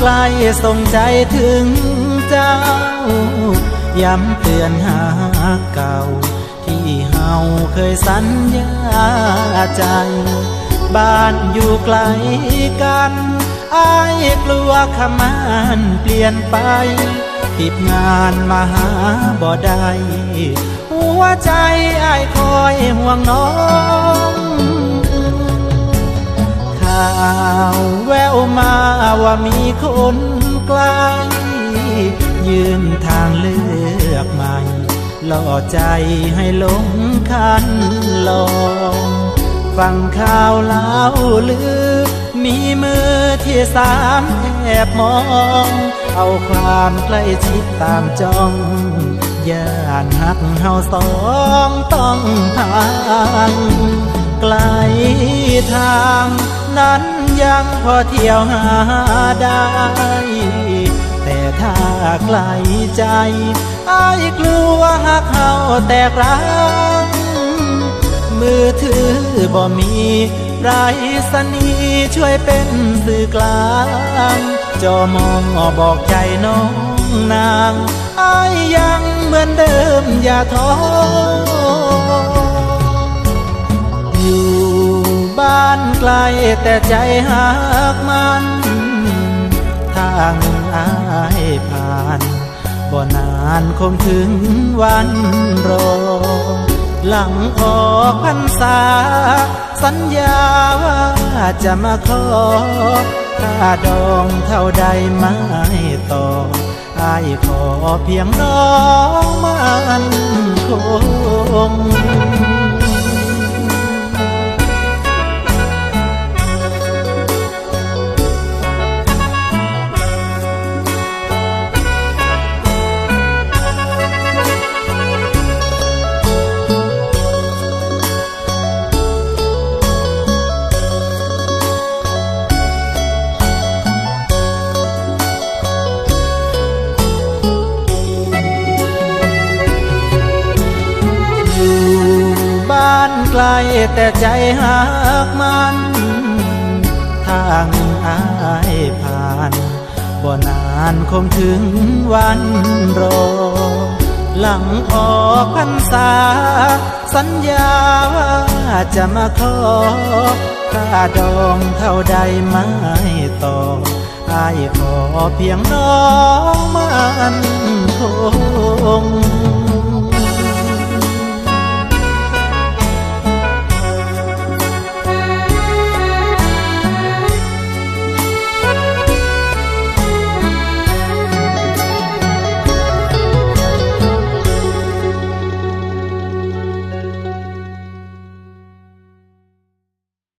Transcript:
กลส่งใจถึงเจ้า ย้ำเตือนหาเก่า ที่เฮาเคยสัญญาใจ บ้านอยู่ไกลกันอายกลัวขมานเปลี่ยนไป ติดงานมาหาบ่ได้ หัวใจอายคอยห่วงน้องาวแววมาว่ามีคนไกล้ ยืนทางเลือกใหม่ล่อใจให้หลงคันลองฟังข่าวเล่าลือ มีมือที่สามแอบมอง เอาความใกล้ชิดตามจ้องย่านหักเฮาสองต้องพัง ทางนั้นยังพอเที่ยวหาได้ แต่ถ้าไกลใจอายกลัวหักเฮาแตกร้างมือถือบ่มีไรสนีช่วยเป็นสื่อกลางจอมองบอกใจน้องนางอายยังเหมือนเดิมอย่าท้อานไกลแต่ใจหักมันทางอายผ่านบ่นานคงถึงวันรอ หลังออกพรรษา สัญญาว่าจะมาขอค่าดองเท่าใดไม่ต่ออายขอเพียงน้องมันคง ไกลแต่ใจหักมัน ทางอายผ่านบ่นานคงถึงวันรอ หลังออกพรรษา สัญญาว่าจะมาขอค่าดองเท่าใดไม่ต่ออายขอเพียงน้องมันคง